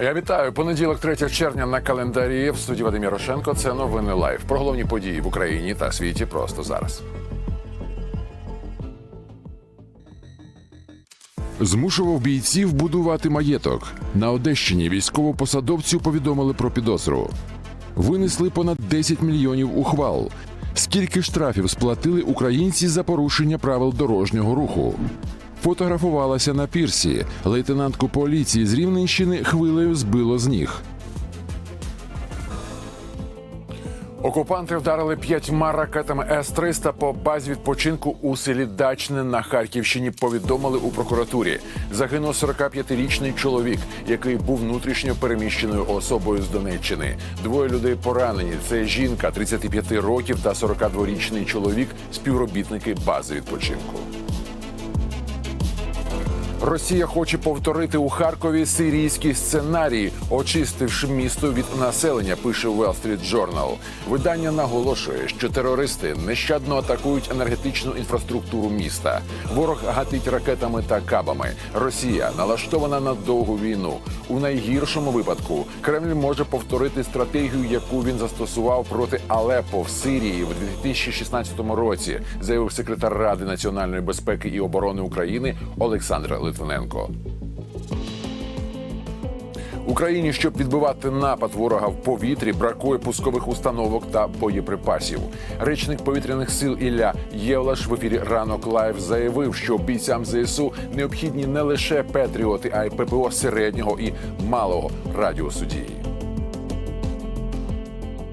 Я вітаю понеділок, 3 червня на календарі в студії Вадим Ярошенко. Це новини лайв про головні події в Україні та світі просто зараз. Змушував бійців будувати маєток. На Одещині військовопосадовцю повідомили про підозру. Винесли понад 10 мільйонів ухвал. Скільки штрафів сплатили українці за порушення правил дорожнього руху? Фотографувалася на пірсі. Лейтенантку поліції з Рівненщини хвилею збило з ніг. Окупанти вдарили п'ятьма ракетами С-300 по базі відпочинку у селі Дачне на Харківщині. Повідомили у прокуратурі. Загинув 45-річний чоловік, який був внутрішньо переміщеною особою з Донеччини. Двоє людей поранені. Це жінка 35 років та 42-річний чоловік, співробітники бази відпочинку. Росія хоче повторити у Харкові сирійський сценарій, очистивши місто від населення. Пише Wall Street Journal. Видання наголошує, що терористи нещадно атакують енергетичну інфраструктуру міста. Ворог гатить ракетами та кабами. Росія налаштована на довгу війну. У найгіршому випадку Кремль може повторити стратегію, яку він застосував проти Алепо в Сирії в 2016 році, заявив секретар Ради національної безпеки і оборони України Олександр Литвиненко. Україні, щоб відбивати напад ворога в повітрі, бракує пускових установок та боєприпасів. Речник повітряних сил Ілля Євлаш в ефірі ранок лайв заявив, що бійцям ЗСУ необхідні не лише Петріоти, а й ППО середнього і малого радіусу дії.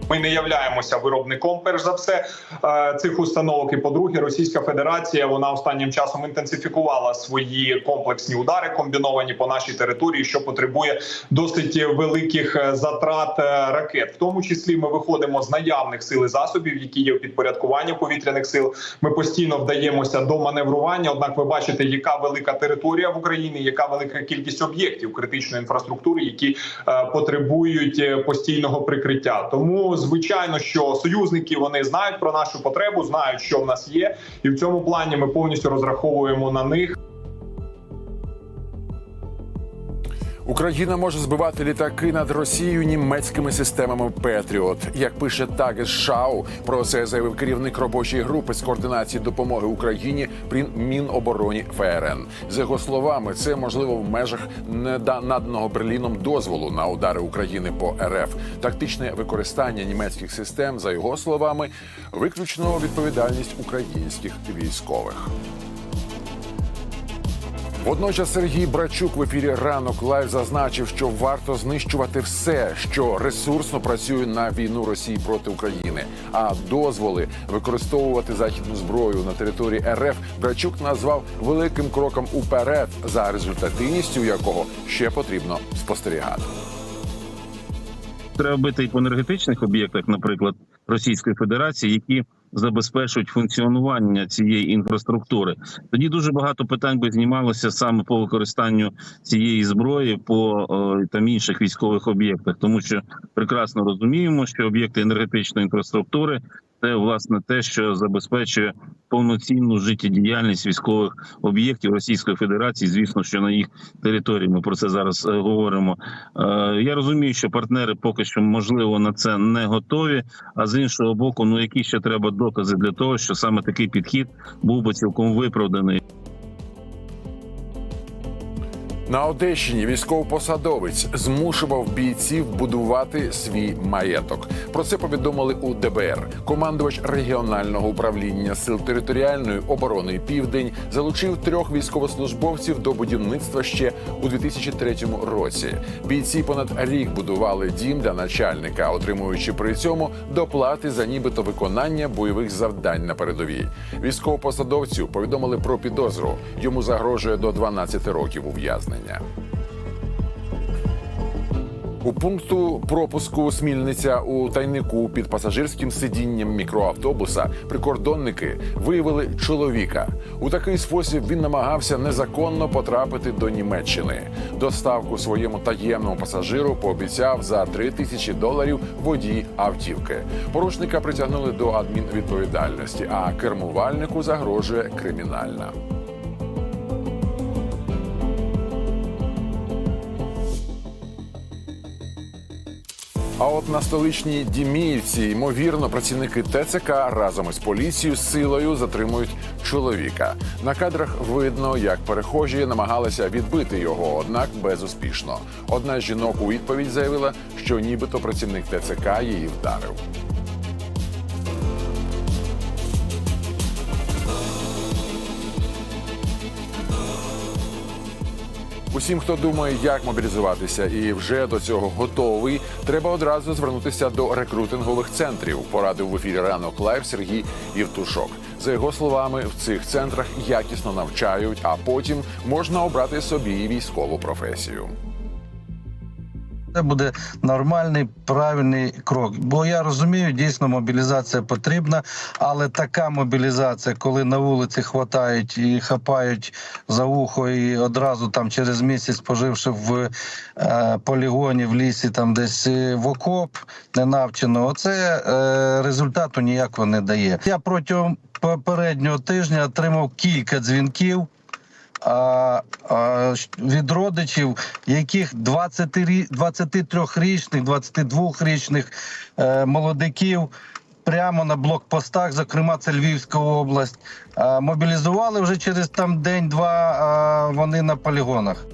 Ми не являємося виробником, перш за все, е, цих установок. І по-друге, Російська Федерація вона останнім часом інтенсифікувала свої комплексні удари, комбіновані по нашій території, що потребує досить великих е, затрат е, ракет. В тому числі ми виходимо з наявних сил і засобів, які є в підпорядкуванні повітряних сил. Ми постійно вдаємося до маневрування. Однак, ви бачите, яка велика територія в Україні, яка велика кількість об'єктів критичної інфраструктури, які потребують постійного прикриття. Тому звичайно, що союзники вони знають про нашу потребу, знають, що в нас є, і в цьому плані ми повністю розраховуємо на них. Україна може збивати літаки над Росією німецькими системами Петріот. Як пише Тагес Шау, про це заявив керівник робочої групи з координації допомоги Україні при Мінобороні ФРН. За його словами, це можливо в межах наданого Берліном дозволу на удари України по РФ. Тактичне використання німецьких систем, за його словами, виключно відповідальність українських військових. Водночас Сергій Брачук в ефірі ранок лайв зазначив, що варто знищувати все, що ресурсно працює на війну Росії проти України. А дозволи використовувати західну зброю на території РФ Брачук назвав великим кроком уперед, за результативністю якого ще потрібно спостерігати. треба бити і по енергетичних об'єктах, наприклад, Російської Федерації, які забезпечують функціонування цієї інфраструктури. Тоді дуже багато питань би знімалося саме по використанню цієї зброї по там інших військових об'єктах, тому що прекрасно розуміємо, що об'єкти енергетичної інфраструктури. Це власне те, що забезпечує повноцінну життєдіяльність військових об'єктів Російської Федерації. Звісно, що на їх території ми про це зараз е, говоримо. Е, я розумію, що партнери поки що можливо на це не готові. А з іншого боку, ну які ще треба докази для того, що саме такий підхід був би цілком виправданий. На Одещині військовопосадовець змушував бійців будувати свій маєток. Про це повідомили у ДБР. Командувач регіонального управління сил територіальної оборони Південь залучив трьох військовослужбовців до будівництва ще у 2003 році. Бійці понад рік будували дім для начальника, отримуючи при цьому доплати за нібито виконання бойових завдань на передовій. Військовопосадовцю повідомили про підозру. Йому загрожує до 12 років ув'язнення. У пункту пропуску Смільниця у тайнику під пасажирським сидінням мікроавтобуса прикордонники виявили чоловіка. У такий спосіб він намагався незаконно потрапити до Німеччини. Доставку своєму таємному пасажиру пообіцяв за 3 тисячі доларів водій автівки. Порушника притягнули до адмінвідповідальності, а кермувальнику загрожує кримінальна. А от на столичній Діміївці, ймовірно, працівники ТЦК разом із поліцією силою затримують чоловіка. На кадрах видно, як перехожі намагалися відбити його, однак безуспішно. Одна з жінок у відповідь заявила, що нібито працівник ТЦК її вдарив. Усім, хто думає, як мобілізуватися і вже до цього готовий, треба одразу звернутися до рекрутингових центрів. Порадив в ефірі ранок лайв Сергій Євтушок. За його словами, в цих центрах якісно навчають, а потім можна обрати собі військову професію. Це буде нормальний правильний крок. Бо я розумію, дійсно мобілізація потрібна, але така мобілізація, коли на вулиці хватають і хапають за вухо, і одразу там через місяць, поживши в е, полігоні, в лісі, там десь е, в окоп ненавчено, оце е, результату ніякого не дає. Я протягом попереднього тижня отримав кілька дзвінків від родичів, яких 23-річних, 22-річних е, молодиків прямо на блокпостах, зокрема це Львівська область, а, мобілізували вже через там день-два а, вони на полігонах.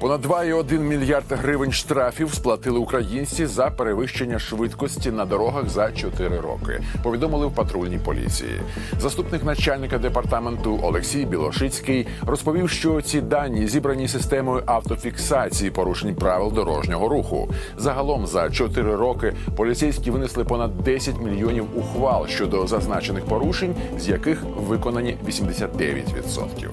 Понад 2,1 мільярд гривень штрафів сплатили українці за перевищення швидкості на дорогах за 4 роки. Повідомили в патрульній поліції. Заступник начальника департаменту Олексій Білошицький розповів, що ці дані зібрані системою автофіксації порушень правил дорожнього руху. Загалом за 4 роки поліцейські винесли понад 10 мільйонів ухвал щодо зазначених порушень, з яких виконані 89%.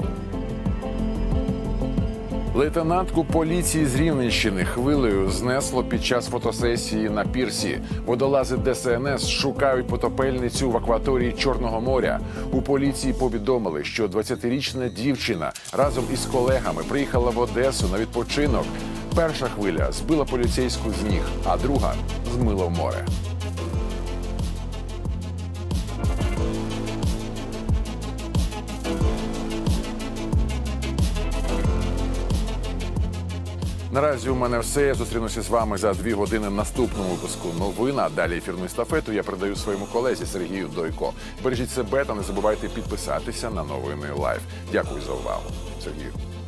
Лейтенантку поліції з Рівненщини хвилею знесло під час фотосесії на пірсі. Водолази ДСНС шукають потопельницю в акваторії Чорного моря. У поліції повідомили, що 20-річна дівчина разом із колегами приїхала в Одесу на відпочинок. Перша хвиля збила поліцейську з ніг, а друга змила в море. Наразі у мене все. Я зустрінуся з вами за дві години в наступному випуску Новина далі ефірну естафету я передаю своєму колезі Сергію Дойко. Бережіть себе та не забувайте підписатися на новини лайв. Дякую за увагу, Сергію.